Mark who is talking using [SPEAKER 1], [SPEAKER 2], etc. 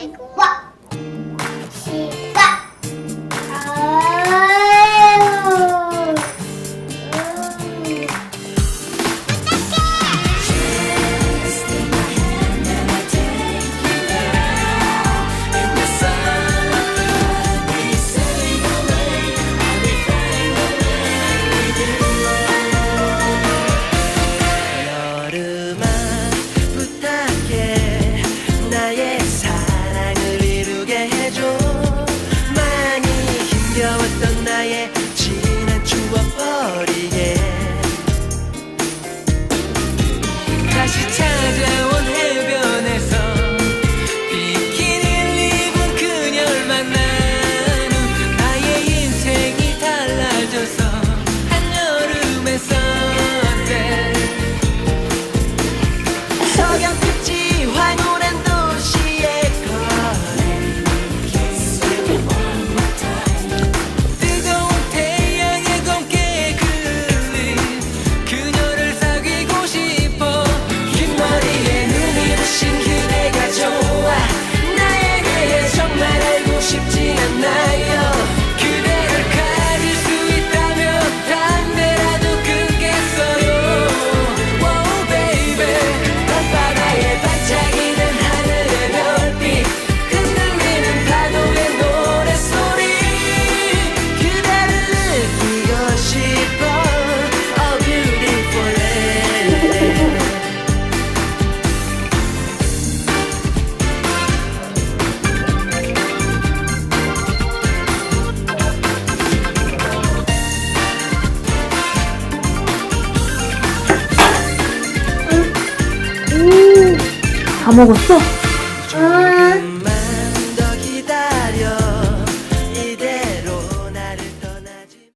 [SPEAKER 1] like what?
[SPEAKER 2] 쌓아왔던 나의 지난 추억 버리기. 다
[SPEAKER 3] 먹었어?
[SPEAKER 1] 응.